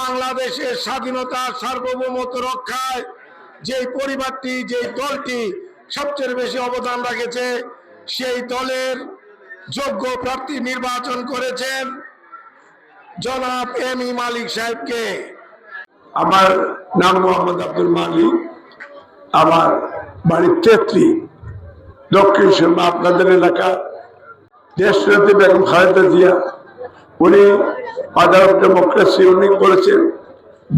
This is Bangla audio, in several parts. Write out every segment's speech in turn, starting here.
বাংলাদেশের স্বাধীনতা সার্বভৌমত রক্ষায় যে পরিবারটি যে দলটি সবচেয়ে বেশি অবদান রেখেছে, সেই দলের যোগ্য প্রার্থী নির্বাচন করেছেন জনাব এম ই মালিক সাহেবকে। আমার নাম মোহাম্মদ আব্দুল মালিক। আমার বাড়ির তেতলি দক্ষিণ আপনাদের এলাকা দেশরতী বেগম খালেদা জিয়া, উনি অফ ডেমোক্রেসি উনি করেছেন,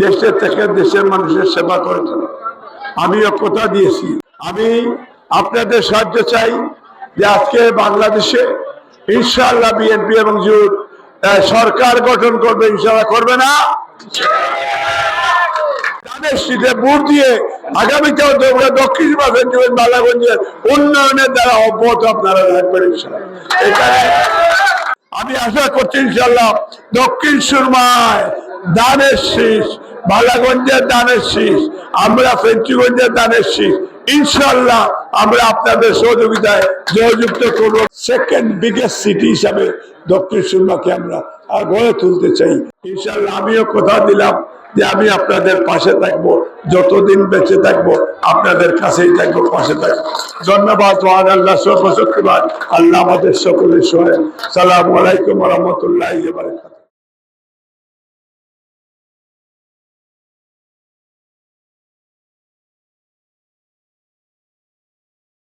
দেশের থেকে দেশের মানুষের সেবা করেছেন। আমিও কথা দিয়েছি। আমি আপনাদের সাহায্য চাই যে আজকে বাংলাদেশে ইনশাআল্লাহ বিএনপি এবং জুট সরকার গঠন করবে, ইনশাআল্লাহ করবে না। সিটে ভোট দিয়ে আগামীতেও তোমরা দক্ষিণ মাসের জীবন বালাগঞ্জের উন্নয়নের দ্বারা অব্যাহত আপনারা ইনশাআল্লাহ। এখানে আমি আশা করছি ইনশাল্লাহ দক্ষিণ সুরমায় দানের শীষ, বালাগঞ্জের দানের শীষ, আমরা ফেঞ্চুগঞ্জের দানের শীষ ইনশাল্লাহ আমরা আপনাদের সহযোগিতায় সহযুক্ত করব। সেকেন্ড বিগেস্ট সিটি হিসাবে দক্ষিণ সুরমাকে আমরা গড়ে তুলতে চাই। ইনশাল্লাহ আমিও কথা দিলাম। যে আমি আপনাদের পাশে থাকব, যতদিন বেঁচে থাকব, আপনাদের কাছেই থাকব, পাশে থাকব। ধন্যবাদ আল্লাহ সর্বশক্তিবাদ আল্লাহ আমাদের সকলের সহায় সালাম আলাইকুম রহমতুল্লাহ